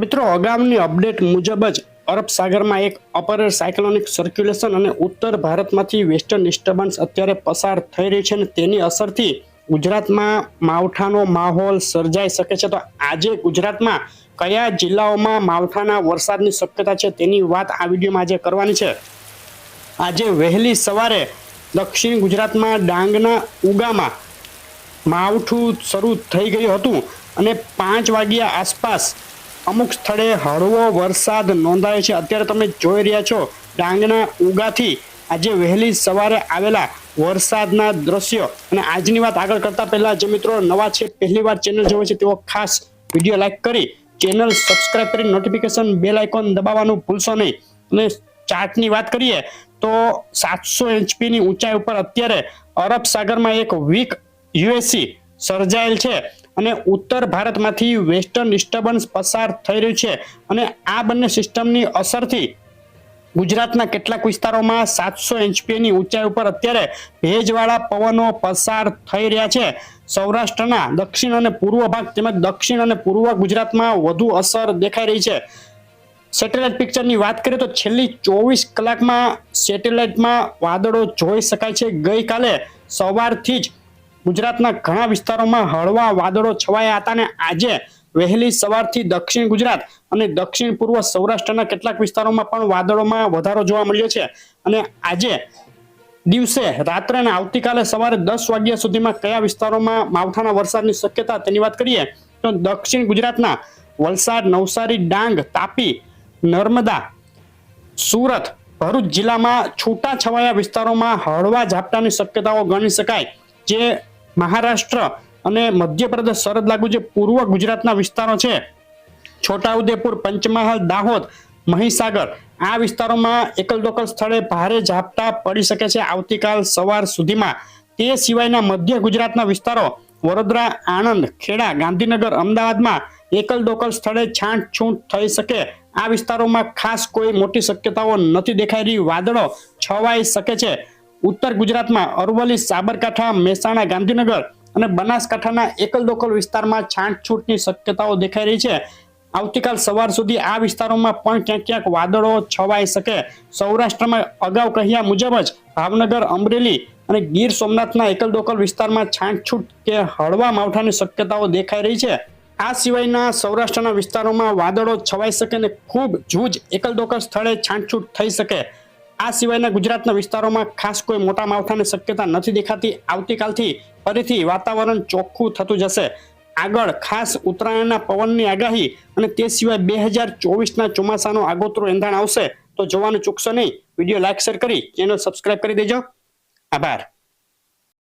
મિત્રો અગાઉની અપડેટ મુજબ જ અરબ સાગરમાં એક અપર સાયક્લોનિક સર્ક્યુલેશન અને ઉત્તર ભારતમાંથી વેસ્ટર્ન ડિસ્ટર્બન્સ અત્યારે પસાર થઈ રહી છે અને તેની અસરથી ગુજરાતમાં માવઠાનો માહોલ સર્જાઈ શકે છે. તો આજે ગુજરાતમાં કયા જિલ્લાઓમાં માવઠાના વરસાદની શક્યતા છે તેની વાત આ વિડીયોમાં આજે કરવાની છે. આજે વહેલી સવારે દક્ષિણ ગુજરાતમાં ડાંગના ઉગામાં માવઠું શરૂ થઈ ગયું હતું અને પાંચ વાગ્યા આસપાસ અમુક સ્થળે હળવો વરસાદ નોંધાયો છે. અત્યારે તમે જોઈ રહ્યા છો, ડાંગના ઉગાથી આજે વહેલી સવારે આવેલા વરસાદના દ્રશ્યો. અને આજની વાત આગળ કરતા પહેલા જે મિત્રો નવા છે, પહેલી વાર ચેનલ જોવે છે, તેઓ ખાસ વીડિયો લાઈક કરી ચેનલ સબસ્ક્રાઇબ કરી નોટિફિકેશન બેલ આઇકોન દબાવવાનું ભૂલશો નહીં. અને ચાર્ટની વાત કરીએ, તો સાતસો એચપીની ઊંચાઈ ઉપર અત્યારે અરબ સાગરમાં એક વીક યુએસસી સર્જાયેલ છે. અને ઉત્તર ભારતમાંથી વેસ્ટર્ન ડિસ્ટર્બન્સ પસાર થઈ રહ્યું છે. અને આ બંને સિસ્ટમની અસરથી ગુજરાતના કેટલાક વિસ્તારોમાં સાતસો એચપીની ઊંચાઈ ઉપર અત્યારે ભેજવાળા પવનો પસાર થઈ રહ્યા છે. સૌરાષ્ટ્રના દક્ષિણ અને પૂર્વ ભાગ તેમજ દક્ષિણ અને પૂર્વ ગુજરાતમાં વધુ અસર દેખાઈ રહી છે. સેટેલાઇટ પિક્ચરની વાત કરીએ તો છેલ્લી ચોવીસ કલાકમાં સેટેલાઇટમાં વાદળો જોઈ શકાય છે. ગઈકાલે સવારથી જ ગુજરાતના ઘણા વિસ્તારોમાં હળવા વાદળો છવાયા હતા અને આજે વહેલી સવારથી દક્ષિણ ગુજરાત અને દક્ષિણ પૂર્વ સૌરાષ્ટ્રના કેટલાક વિસ્તારોમાં પણ વાદળોમાં વધારો જોવા મળ્યો છે. અને આજે દિવસે રાત્રે અને આવતીકાલે સવારે દસ વાગ્યા સુધીમાં કયા વિસ્તારોમાં માવઠાના વરસાદની શક્યતા તેની વાત કરીએ, તો દક્ષિણ ગુજરાતના વલસાડ, નવસારી, ડાંગ, તાપી, નર્મદા, સુરત, ભરૂચ જિલ્લામાં છૂટા છવાયા વિસ્તારોમાં હળવા ઝાપટાની શક્યતાઓ ગણી શકાય. જે મહારાષ્ટ્ર અને મધ્યપ્રદેશ સરહદ લાગુ જે પૂર્વ ગુજરાતના વિસ્તારો છે, છોટાઉદેપુર, પંચમહાલ, દાહોદ, મહીસાગર, આ વિસ્તારોમાં એકલ દોકલ સ્થળે ભારે ઝાપટા પડી શકે છે. આવતીકાલ સવાર સુધીમાં તે સિવાયના મધ્ય ગુજરાતના વિસ્તારો વડોદરા, આણંદ, ખેડા, ગાંધીનગર, અમદાવાદમાં એકલ દોકલ સ્થળે છાંટછૂટ થઈ શકે. આ વિસ્તારોમાં ખાસ કોઈ મોટી શક્યતાઓ નથી દેખાઈ રહી. વાદળો છવાઈ શકે છે. ઉત્તર ગુજરાતમાં અરવલ્લી, સાબરકાંઠા, મહેસાણા, ગાંધીનગર અને બનાસકાંઠાના એકલ દોકલ વિસ્તારમાં છાંટછૂટની શક્યતાઓ દેખાઈ રહી છે. આવતીકાલ સવાર સુધી આ વિસ્તારોમાં પણ ક્યાંક ક્યાંક વાદળો છવાઈ શકે. સૌરાષ્ટ્રમાં અગાઉ કહ્યા મુજબ જ ભાવનગર, અમરેલી અને ગીર સોમનાથના એકલ દોકલ વિસ્તારમાં છાંટછૂટ કે હળવા માવઠાની શક્યતાઓ દેખાઈ રહી છે. આ સિવાયના સૌરાષ્ટ્રના વિસ્તારોમાં વાદળો છવાઈ શકે અને ખૂબ જૂજ એકલ દોકલ સ્થળે છાંટછૂટ થઈ શકે. આ સિવાયના ગુજરાતના વિસ્તારોમાં ખાસ કોઈ મોટા માવઠાની શક્યતા નથી દેખાતી. આવતીકાલથી ફરીથી વાતાવરણ ચોખ્ખું થતું જશે. આગળ ખાસ ઉત્તરાયણના પવનની આગાહી અને તે સિવાય બે હજાર ચોવીસના ચોમાસાનો આગોતરો એંધાણ આવશે. તો જોવાનું ચૂકશો નહીં. વીડિયો લાઈક, શેર કરી, ચેનલ સબસ્ક્રાઇબ કરી દેજો. આભાર.